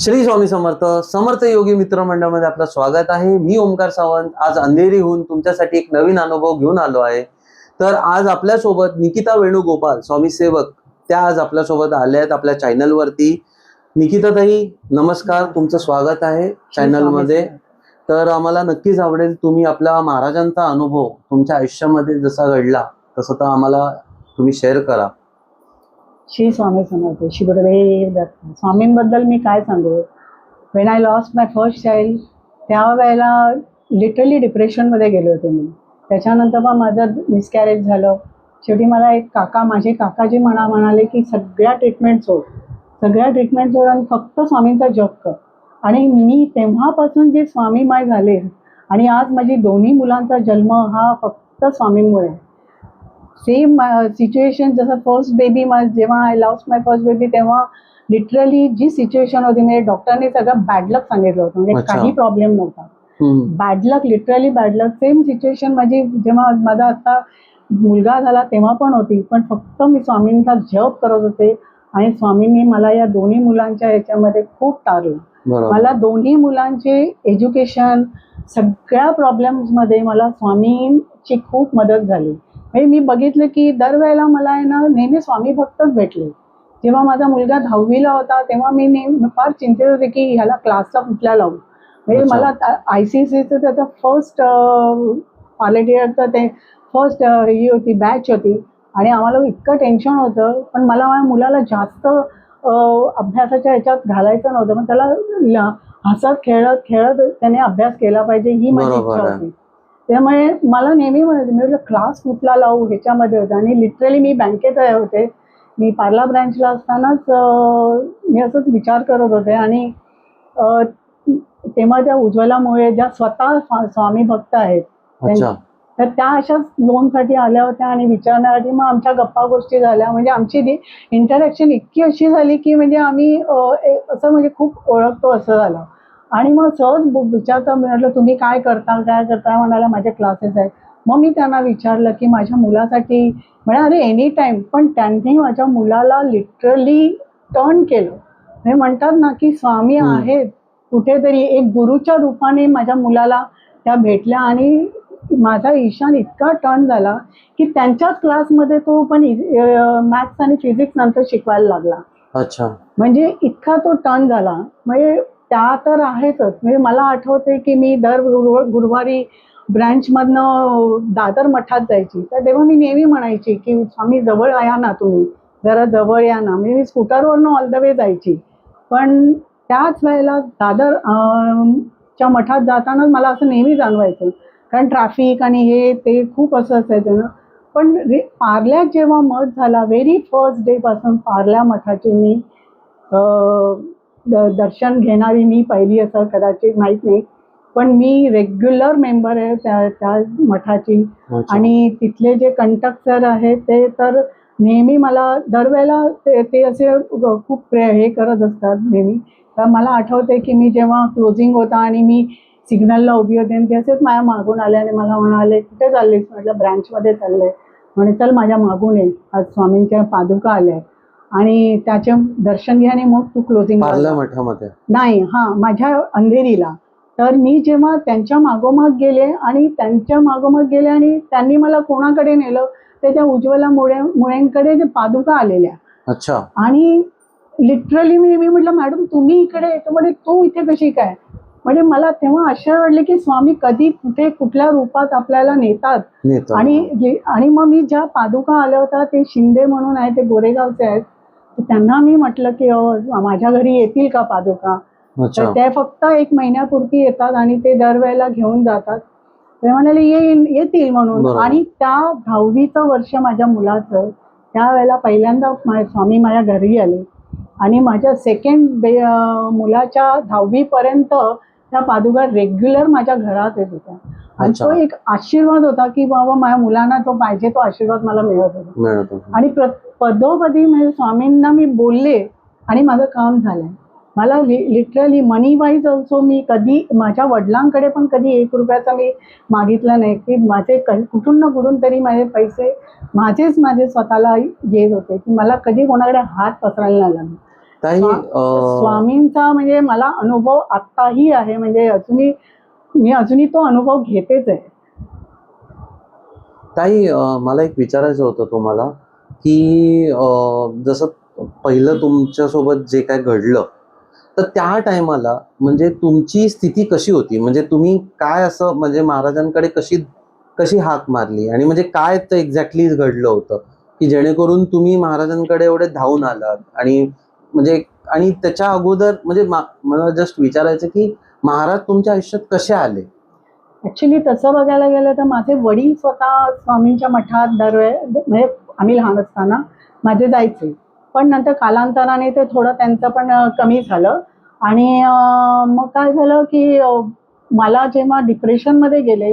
श्री स्वामी समर्थ समर्थ योगी मित्रमंडळामध्ये आपलं स्वागत आहे. मी ओमकार सावंत आज अंधेरीहून तुमच्यासाठी एक नवीन अनुभव घेऊन आलो आहे. तर आज आपल्यासोबत निकिता वेणुगोपाल स्वामी सेवक त्या आज आपल्यासोबत आल्या आहेत आपल्या चॅनलवरती. निकिताताई नमस्कार तुमचं स्वागत आहे चॅनलमध्ये. तर आम्हाला नक्कीच आवडेल तुम्ही आपला महाराजांचा अनुभव तुमच्या आयुष्यामध्ये जसा घडला तसं तर आम्हाला तुम्ही शेअर करा. श्री स्वामी समर्थ शिवदेव दत्त. स्वामींबद्दल मी काय सांगू? When I lost my first child त्यावेळेला लिटरली डिप्रेशनमध्ये गेले होते मी. त्याच्यानंतर मग माझं मिसकॅरेज झालं. शेवटी मला एक काका माझे काकाजी म्हणा म्हणाले की सगळ्या ट्रीटमेंट सोड. सगळ्या ट्रीटमेंट सोड आणि फक्त स्वामींचा जप कर. आणि मी तेव्हापासून जे स्वामीमय झाले आणि आज माझी दोन्ही मुलांचा जन्म हा फक्त स्वामींमुळे. आहे सेम सिच्युएशन जसं फर्स्ट बेबी जेव्हा I lost my first baby तेव्हा लिटरली जी सिच्युएशन होती म्हणजे डॉक्टरने सगळं बॅड लक सांगितलं होतं. म्हणजे. काही प्रॉब्लेम नव्हता. हम्म. Bad luck literally bad luck same situation माझी जेव्हा माझा आता मुलगा झाला तेव्हा पण होती. पण फक्त मी स्वामींचा जप करत होते आणि स्वामींनी मला या दोन्ही मुलांच्या याच्यामध्ये खूप तारलं. मला दोन्ही मुलांचे एज्युकेशन सगळ्या प्रॉब्लेम्समध्ये मला स्वामींची खूप मदत झाली. म्हणजे मी बघितलं की दरवेळेला मला आहे ना नेहमी स्वामी भक्तच भेटले. जेव्हा माझा मुलगा दहावीला होता तेव्हा मी नेहमी फार चिंतेत होते की ह्याला क्लासचा कुठला लावू? म्हणजे. मला आय सी सीचं त्याचं फर्स्ट क्वालिटीचं ते फर्स्ट ही होती बॅच होती. आणि आम्हाला इतकं टेन्शन होतं पण मला माझ्या मुलाला जास्त अभ्यासाच्या ह्याच्यात घालायचं नव्हतं. पण त्याला हसत खेळत खेळत त्याने अभ्यास केला पाहिजे ही माझी इच्छा. होती. त्यामुळे मला नेहमी म्हणायचं मी क्लास कुठला लावू ह्याच्यामध्ये होतं? आणि लिटरली मी बँकेत आहे होते. मी पार्ला ब्रँचला असतानाच मी असंच विचार करत होते आणि तेव्हा त्या उज्ज्वलामुळे ज्या स्वतः स्वा- स्वामी भक्त आहेत अच्छा. तर त्या अशाच लोनसाठी आल्या होत्या आणि विचारण्यासाठी मग आमच्या गप्पा गोष्टी झाल्या. म्हणजे आमची इंटरॅक्शन इतकी अशी झाली की म्हणजे आम्ही असं म्हणजे खूप ओळखतो असं झालं. आणि मग सहज विचारता म्हटलं तुम्ही काय करता काय करता म्हणाला माझे क्लासेस आहेत. मग मी त्यांना विचारलं की माझ्या मुलासाठी म्हणजे अरे एनी टाईम पण त्यांनी माझ्या मुलाला लिटरली टर्न केलं. हे म्हणतात ना की स्वामी. आहेत. कुठेतरी एक गुरुच्या रूपाने माझ्या मुलाला त्या भेटल्या आणि माझा ईशान इतका टर्न झाला की त्यांच्याच क्लासमध्ये तो पण मॅथ्स आणि फिजिक्स नंतर शिकवायला लागला. अच्छा. म्हणजे इतका तो टर्न झाला. म्हणजे त्या तर आहेतच. म्हणजे मला आठवते की मी दर गुरु गुरुवारी ब्रँचमधनं दादर मठात जायची. तर तेव्हा मी नेहमी म्हणायची की स्वामी जवळ या ना तुम्ही. जरा जवळ या ना. म्हणजे मी स्कूटरवरनं ऑल द वे जायची. पण त्याच वेळेला दादर च्या मठात जातानाच मला असं नेहमी जाणवायचं. कारण ट्रॅफिक आणि हे ते खूप असं असायचं ना. पण रे पार्ल्यात जेव्हा मठ झाला व्हेरी फर्स्ट डेपासून पार्ल्या मठाची मी द- दर्शन घेणारी मी पहिली असं कदाचित माहीत नाही. पण मी रेग्युलर मेंबर आहे त्या त्या मठाची. आणि तिथले जे कंटक सर आहेत ते तर नेहमी मला दरवेळेला ते ते असे खूप प्रे हे करत असतात नेहमी. तर मला आठवते की मी जेव्हा क्लोजिंग होता आणि मी सिग्नलला उभी होते आणि ते असेच माझ्या मागून आले आणि मला म्हणाले कुठे चाललीस? म्हटलं ब्रँचमध्ये चाललंय. म्हणे चल माझ्या मागून ये. आज स्वामींच्या पादुका आल्या. आणि त्याचे दर्शन घे आणि मग तू क्लोजिंग मठामध्ये. नाही हां माझ्या अंधेरीला. तर मी जेव्हा त्यांच्या मागोमाग गेले आणि त्यांच्या मागोमाग गेले आणि त्यांनी मला कोणाकडे नेलं ते त्या उज्ज्वला मुळे मुळेंकडे ते पादुका आलेल्या. अच्छा. आणि लिटरली मी मी म्हटलं मॅडम तुम्ही इकडे येतो म्हणे तू इथे कशी काय? म्हणजे मला तेव्हा आश्चर्य वाटले की स्वामी कधी कुठे कुठल्या रूपात आपल्याला नेतात. नेतो आणि आणि मग मी ज्या पादुका आल्या होत्या ते शिंदे म्हणून आहे ते गोरेगावचे आहेत त्यांना मी म्हटलं की माझ्या घरी येतील का पादुका? तर ते फक्त एक महिन्यापुरती येतात आणि ते दरवेळेला घेऊन जातात. ते म्हणाले येईल येतील म्हणून. आणि त्या दहावीचं वर्ष माझ्या मुलाचं त्यावेळेला पहिल्यांदा स्वामी माझ्या घरी आले. आणि माझ्या सेकंड मुलाच्या दहावीपर्यंत त्या पादुका रेग्युलर माझ्या घरात येत होत्या. आणि. तो एक आशीर्वाद होता की बाबा माझ्या मुलांना तो पाहिजे तो आशीर्वाद मला मिळत होता. आणि पदोपदी म्हणजे स्वामींना मी बोलले आणि माझं काम झालं मला लिटरली मनी वाईज ऑल्सो मी कधी माझ्या वडिलांकडे पण कधी एक रुपयाचा मी मागितला नाही की माझे कुठून ना कुठून तरी माझे पैसे माझेच माझे स्वतःला येत होते की मला कधी कोणाकडे हात पसरायला लागले स्वामींचा म्हणजे मला अनुभव आत्ताही आहे म्हणजे अजूनही मी अजूनही तो अनुभव घेतेच आहे. ताई मला एक विचारायचं होतं तुम्हाला की जसं पहिलं तुमच्यासोबत जे काय घडलं तर त्या टायमाला म्हणजे तुमची स्थिती कशी होती? म्हणजे तुम्ही काय असं म्हणजे महाराजांकडे कशी कशी हाक मारली? आणि म्हणजे काय ते एक्झॅक्टली घडलं होतं? की जेणेकरून तुम्ही महाराजांकडे एवढे धावून आलात आणि म्हणजे आणि त्याच्या अगोदर म्हणजे मा- मला जस्ट विचारायचं की महाराज तुमच्या आयुष्यात कसे आले? ऍक्च्युली तसं बघायला गेलं तर माझे वडील स्वतः स्वामींच्या मठात दरवे म्हणजे आम्ही लहान असताना माझे जायचे. पण नंतर कालांतराने ते थोडं त्यांचं पण कमी झालं. आणि मग काय झालं की मला जेव्हा डिप्रेशनमध्ये गेले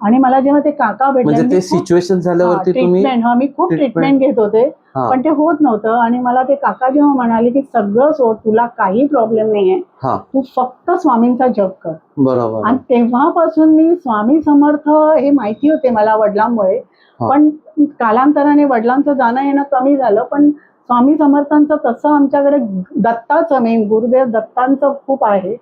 आणि मला जेव्हा ते काका भेटले म्हणजे ते सिच्युएशन झाल्यावरती तुम्ही ट्रीटमेंट हा मी खूप ट्रीटमेंट- घेत होते पण ते होत नव्हतं. आणि मला ते काका जेव्हा म्हणाले की सगळं सोड तुला काही प्रॉब्लेम नाहीये. तू फक्त स्वामींचा जप कर. बरोबर. आणि तेव्हापासून मी स्वामी समर्थ हे माहिती होते मला वडिलांमुळे. पण कालांतराने वडिलांचं जाणं येणं कमी झालं पण स्वामी समर्थांचं तसं आमच्याकडे दत्ताचं मेन गुरुदेव दत्तांचं खूप आहे.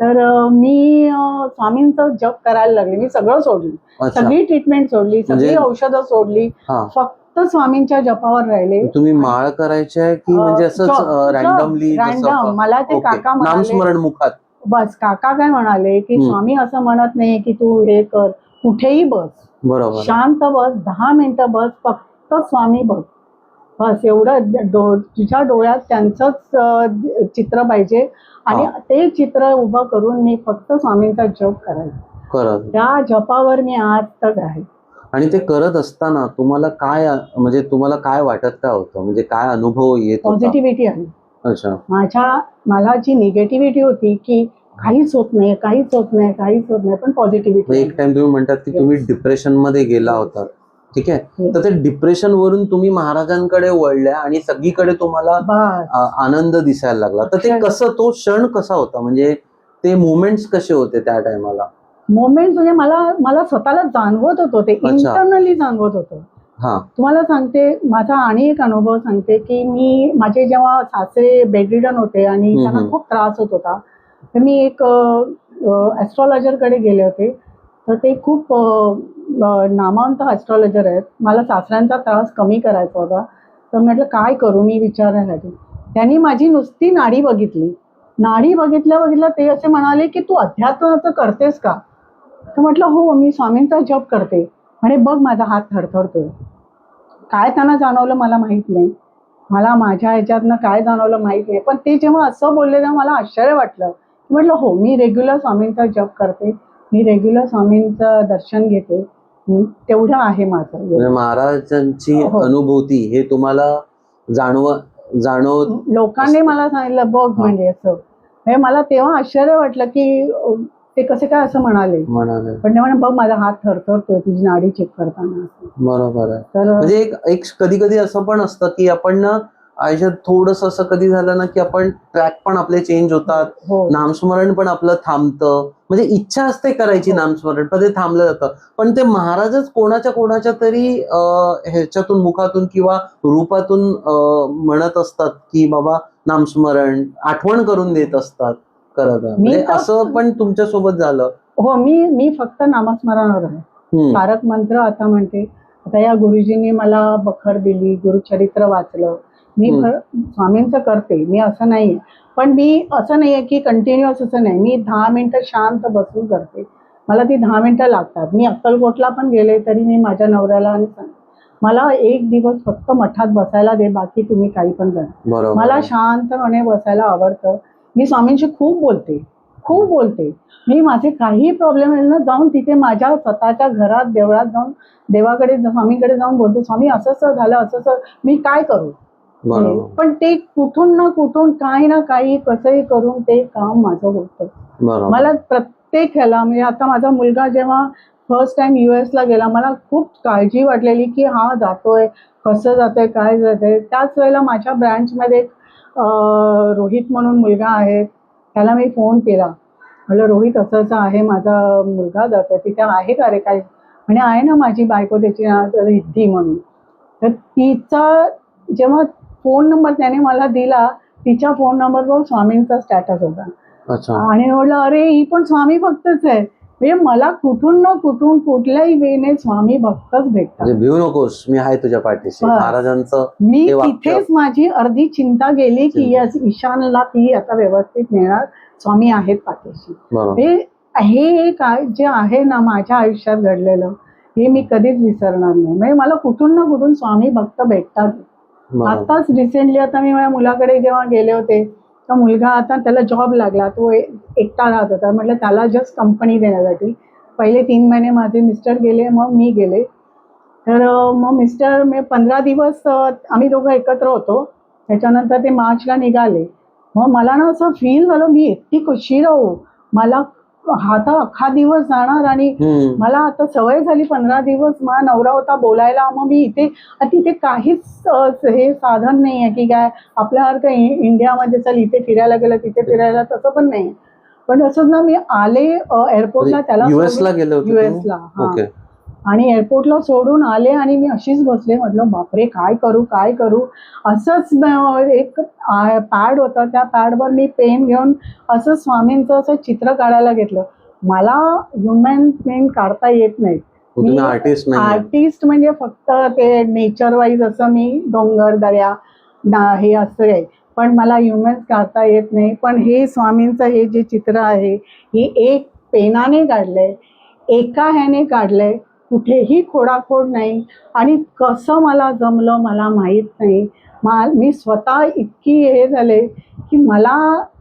तर मी स्वामींचं जप करायला लागले. मी सगळं सोडलं. सगळी ट्रीटमेंट सोडली सगळी म्हणजे- औषधं सोडली. फक्त स्वामींच्या जपावर राहिले. तुम्ही माळ करायचे की म्हणजे असंच रॅन्डमली रॅन्डम मला ते काका म्हणाले. नामस्मरण मुखात. बस काका काय म्हणाले की. स्वामी असं म्हणत नाही की तू हे कर. कुठेही बस. बरोबर. शांत बस दहा मिनिटं बस फक्त स्वामी बस बस एवढं डो तुझ्या डोळ्यात त्यांचंच चित्र पाहिजे. आणि. ते चित्र उभं करून मी फक्त स्वामींचा जप करायचा. करत त्या जपावर मी आज तक आहे. आणि ते करत असताना तुम्हाला काय म्हणजे तुम्हाला काय वाटत काय होतं? म्हणजे काय अनुभव येत पॉझिटिव्हिटी आहे अच्छा. माझ्या मला जी निगेटिव्हिटी होती की काहीच होत नाही काहीच होत नाही काहीच होत नाही पण पॉझिटिव्हिटी एक टाइम तुम्ही म्हणतात की तुम्ही डिप्रेशनमध्ये गेला होता ठीक आहे? Yes. तर ते डिप्रेशन वरून तुम्ही महाराजांकडे वळल्या आणि सगळीकडे तुम्हाला आनंद दिसायला लागला. तर ते कसं तो क्षण कसा होता? म्हणजे ते मुवमेंट्स कसे होते त्या टायमाला मोमेंट म्हणजे मला मला स्वतःला जाणवत होतं ते. इंटरनली जाणवत होतं. हा. तुम्हाला सांगते माझा आणि एक अनुभव सांगते की मी माझे जेव्हा सासरे बेडरिडन होते आणि त्यांना. खूप त्रास होत होता तर मी एक ॲस्ट्रॉलॉजरकडे गेले होते. तर ते खूप नामांत ॲस्ट्रॉलॉजर आहेत. मला सासऱ्यांचा त्रास कमी करायचा होता. तर म्हटलं काय करू? मी विचारण्यासाठी त्यांनी माझी नुसती नाडी बघितली. नाडी बघितल्या बघितल्या ते असे म्हणाले की तू अध्यात्माचं करतेस का? तर म्हटलं हो मी स्वामींचा जप करते. म्हणे बघ माझा हात थरथरतोय. काय त्यांना जाणवलं मला माहीत नाही. मला माझ्या ह्याच्यातनं काय जाणवलं माहीत नाही. पण ते जेव्हा असं बोलले तेव्हा मला आश्चर्य वाटलं. म्हटलं हो मी रेग्युलर स्वामींचा जप करते. मी रेग्युलर स्वामींचं दर्शन घेते हं, तेवढं आहे माझं म्हणजे महाराजांची हो. अनुभूती हे तुम्हाला जाणव जाणव लोकांनी मला सांगितलं बघ हा. म्हणजे असं म्हणजे मला तेव्हा आश्चर्य वाटलं की ते कसे काय असं म्हणाले म्हणाले पण ते म्हणे बघ माझा हात थरथरतोय तुझी नाडी चेक करताना. बरोबर आहे तर म्हणजे एक कधी कधी असं पण असतं की आपण ना आयुष्यात थोडस असं कधी झालं ना की आपण ट्रॅक पण आपले चेंज होतात. हो. नामस्मरण पण आपलं थांबतं. म्हणजे इच्छा असते करायची हो. नामस्मरण पण ते थांबलं जातं. पण ते महाराजच कोणाच्या कोणाच्या तरी ह्याच्यातून मुखातून किंवा रूपातून म्हणत असतात की बाबा नामस्मरण आठवण करून देत असतात करत. म्हणजे असं पण तुमच्यासोबत झालं. हो मी मी फक्त नामस्मरणावर आहे. तारक मंत्र आता म्हणते आता या गुरुजींनी मला बखर दिली गुरुचरित्र वाचलं. मी स्वामींचं करते मी असं नाहीये. पण मी असं नाहीये की कंटिन्युअस असं नाही. मी दहा मिनिटं शांत बसून करते. मला ती दहा मिनिटं लागतात. मी अक्कलकोटला पण गेले तरी मी माझ्या नवऱ्याला आणि मला एक दिवस फक्त मठात बसायला दे बाकी तुम्ही काही पण करा. मला शांतपणे बसायला आवडतं. मी स्वामींशी खूप बोलते. खूप बोलते. मी माझे काही प्रॉब्लेम आहे ना जाऊन तिथे माझ्या स्वतःच्या घरात देवळात जाऊन देवाकडे स्वामीकडे जाऊन बोलते स्वामी असं असं झालं असं असं मी काय करू? पण ते कुठून ना कुठून काही ना काही कसंही करून ते काम माझं होतं. मला प्रत्येक ह्याला म्हणजे आता माझा मुलगा जेव्हा फर्स्ट टाइम यू ला गेला मला खूप काळजी वाटलेली की हा जातोय कसं जातोय काय जातोय. त्याच वेळेला माझ्या ब्रँचमध्ये रोहित म्हणून मुलगा आहे. त्याला मी फोन केला. म्हटलं रोहित असं आहे माझा मुलगा जातोय तिथे आहे का रे काय म्हणे आहे ना माझी बायको त्याची रिद्धी म्हणून. तर तिचा जेव्हा फोन नंबर त्याने मला दिला तिच्या फोन नंबरवर स्वामींचा स्टॅटस होता. अच्छा. आणि म्हटलं अरे ही पण स्वामी भक्तच आहे. म्हणजे मला कुठून ना कुठून कुठल्याही वेने स्वामी भक्तच भेटतात. म्हणजे भिऊ नकोस मी आहे तुझ्या पाठीशी. महाराजांचं मी. तिथेच माझी अर्धी चिंता गेली की. यस ईशानला ती आता व्यवस्थित नेणार स्वामी आहेत पाठीशी. हे एक आहे- जे आहे ना माझ्या आयुष्यात घडलेलं हे मी कधीच विसरणार नाही. म्हणजे मला कुठून ना कुठून स्वामी भक्त भेटतात. आताच रिसेंटली आता मी माझ्या मुलाकडे जेव्हा गेले होते तर मुलगा आता त्याला जॉब लागला. तो एकटा राहत होता. म्हटलं त्याला जस्ट कंपनी देण्यासाठी. पहिले तीन महिने माझे मिस्टर गेले मग मी गेले. तर मग मिस्टर मी पंधरा दिवस आम्ही दोघं एकत्र होतो. त्याच्यानंतर ते मार्चला निघाले. मग मला ना असं फील झालं मी इतकी खुशी राहू. मला हा तर अख्खा दिवस जाणार आणि. मला आता सवय झाली पंधरा दिवस माझा नवरा होता बोलायला. मग मी इथे तिथे काहीच हे साधन नाही आहे की काय. आपल्यासारखं इ- इंडियामध्ये चल इथे फिरायला गेलं तिथे फिरायला तसं पण नाही पण असंच ना मी आले एअरपोर्टला त्याला US ला गेले? युएसला आणि एअरपोर्टला सोडून आले आणि मी अशीच बसले. म्हटलं बापरे काय करू काय करू? असंच एक पॅड होता. त्या पॅडवर मी पेन घेऊन असं स्वामींचं असं चित्र काढायला घेतलं. मला ह्युमन पेन काढता येत नाही. आर्टिस्ट नाही आर्टिस्ट म्हणजे? फक्त ते नेचर वाईज असं मी डोंगर दर्या ना हे असं आहे. पण मला ह्युमन्स काढता येत नाही. पण हे स्वामींचं हे जे चित्र आहे हे एक पेनाने काढलंय. एका ह्याने काढलंय. कुठेही खोडाखोड नाही. आणि कसं मला जमलं मला माहीत नाही. मा मी स्वतः इतकी हे झाले की मला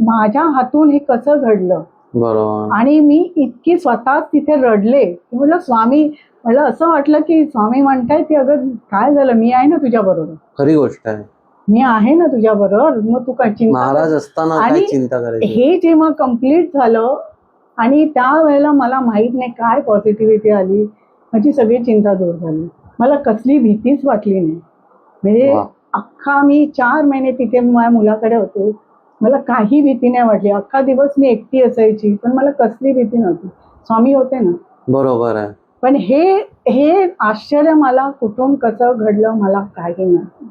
माझ्या हातून हे कसं घडलं? बरोबर. आणि मी इतकी स्वतःच तिथे रडले की म्हटलं स्वामी मला असं वाटलं की स्वामी म्हणतायत की अगं काय झालं? मी आहे ना तुझ्या बरोबर. खरी गोष्ट आहे. मी आहे ना तुझ्या बरोबर? मग तू काय चिंता महाराज असताना आणि हे जेव्हा कंप्लीट झालं आणि त्यावेळेला मला माहीत नाही काय पॉझिटिव्हिटी आली माझी सगळी चिंता दूर झाली. मला कसली भीतीच वाटली नाही. म्हणजे. अख्खा मी चार महिने तिथे माझ्या मुलाकडे होते. मला काही भीती नाही वाटली. अख्खा दिवस मी एकटी असायची पण मला कसली भीती नव्हती. स्वामी होते ना. बरोबर आहे. पण हे हे आश्चर्य मला कुठून कसं घडलं मला काही नाही.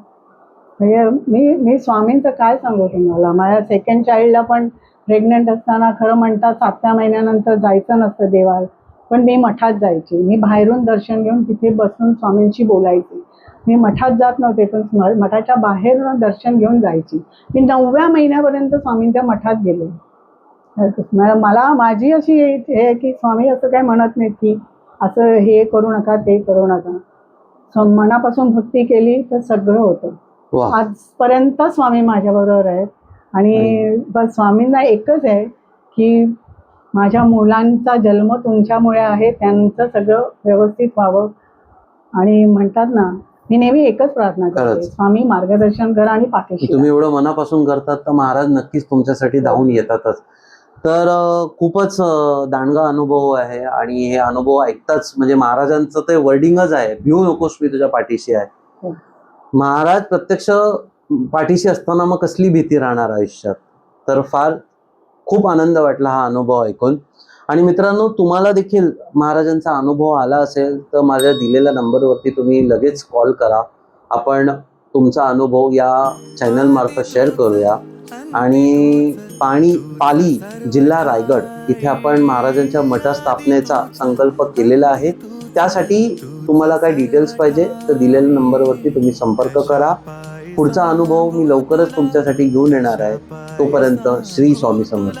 म्हणजे मी मी स्वामींचं काय सांगू तुम्हाला? माझ्या सेकंड चाइल्डला पण प्रेग्नंट असताना खरं म्हणतात सातव्या महिन्यानंतर जायचं नसतं देवाला. पण मी मठात जायची. मी बाहेरून दर्शन घेऊन तिथे बसून स्वामींशी बोलायची. मी मठात जात नव्हते पण मठाच्या बाहेर दर्शन घेऊन जायची. मी नवव्या महिन्यापर्यंत स्वामींच्या मठात गेले. मला माझी अशी हे आहे की स्वामी असं काय म्हणत नाहीत की असं हे करू नका ते करू नका. मनापासून भक्ती केली तर सगळं होतं. आजपर्यंत स्वामी माझ्याबरोबर आहेत. आणि बस स्वामींना एकच आहे की माझ्या मुलांचा जन्म तुमच्यामुळे आहे त्यांचं सगळं व्यवस्थित व्हावं. आणि म्हणतात ना मी नेहमी एकच प्रार्थना करते. खरंच. स्वामी मार्गदर्शन करा आणि पाठीशी तुम्ही एवढं मनापासून करतात तर महाराज नक्कीच तुमच्यासाठी धावून येतातच. तर अं, खूपच अं, दांडगा अनुभव आहे आणि हे अनुभव ऐकताच म्हणजे महाराजांचं ते वर्डिंगच आहे. भिऊ नकोस मी तुझ्या पाठीशी आहे. हो. महाराज प्रत्यक्ष पाठीशी असताना मग कसली भीती राहणार आयुष्यात? तर फार खूप आनंद वाटला हा अनुभव ऐकून. आणि मित्रांनो तुम्हाला देखील महाराजांचा अनुभव आला असेल तर माझ्या दिलेल्या नंबरवरती तुम्ही लगेच कॉल करा. आपण तुमचा अनुभव या चॅनल मार्फत शेअर करूया. आणि पाणी पाली जिल्हा रायगड इथे आपण महाराजांच्या मठ स्थापनेचा संकल्प केलेला आहे. त्यासाठी तुम्हाला काय डिटेल्स पाहिजे तर दिलेल्या नंबरवरती तुम्ही संपर्क करा. पुढचा अनुभव मी लवकरच तुमच्यासाठी घेऊन येणार आहे. तोपर्यंत श्री स्वामी समर्थ.